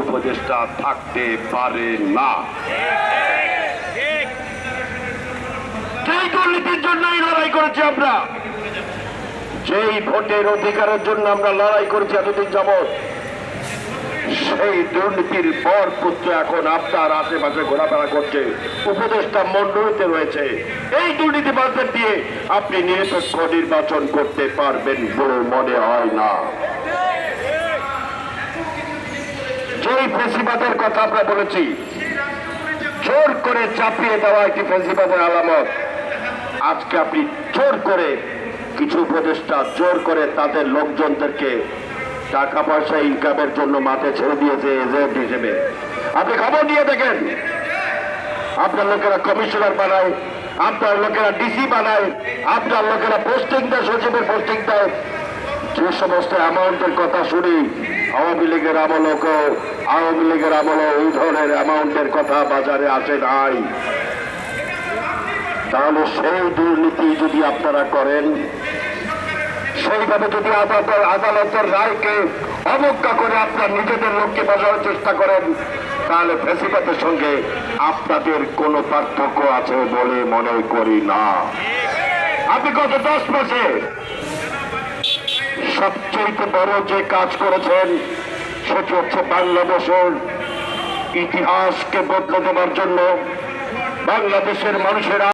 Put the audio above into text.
উপদেষ্টা থাকতে পারে না। যেই দুর্নীতির জন্যই লড়াই করেছি আমরা। যেই ভোটের অধিকারের জন্য আমরা লড়াই করেছি এতদিন যাবৎ, সেই দুর্নীতির পর পুত্র এখন আপনার আশেপাশে ঘোরাফেরা করছে। উপদেষ্টা মন্ডলীতে রয়েছে। এই দুর্নীতি দুর্নীতিবাজদের দিয়ে আপনি নিরপেক্ষ নির্বাচন করতে পারবেন বলে মনে হয় না। যেই ফেসিবাদের কথা আমরা বলেছি। জোর করে চাপিয়ে দেওয়া একটি ফেসিবাদের আলামত। আজকে আপনি জোর করে কিছু উপদেষ্টা জোর করে তাদের লোকজনদেরকে টাকা পয়সা ইনকামের জন্য মাঠে ছেড়ে দিয়েছে এজেন্ট হিসেবে। আপনি খবর নিয়ে দেখেন। আপনার লোকেরা কমিশনার বানায়, আপনার লোকেরা ডিসি বানায়, আপনার লোকেরা পোস্টিং দেয়, সচিবের পোস্টিং দেয়। যে সমস্ত অ্যামাউন্টের কথা শুনি আওয়ামী লীগের আমলকেও আওয়ামী লীগের আমলে এই ধরনের অ্যামাউন্টের কথা বাজারে আসে নাই। তাহলে সেই দুর্নীতি যদি আপনারা করেন, সেইভাবে যদি আদালতের আদালতের রায়কে অবজ্ঞা করে আপনার নিজেদের লোককে বোঝানোর চেষ্টা করেন, তাহলে ফেসিবাদের সঙ্গে আপনাদের কোনো পার্থক্য আছে বলে মনে করি না। আপনি গত দশ মাসে সবচেয়ে বড় যে কাজ করেছেন সেটি হচ্ছে বাংলাদেশের ইতিহাসকে বদলে দেওয়ার জন্য বাংলাদেশের মানুষেরা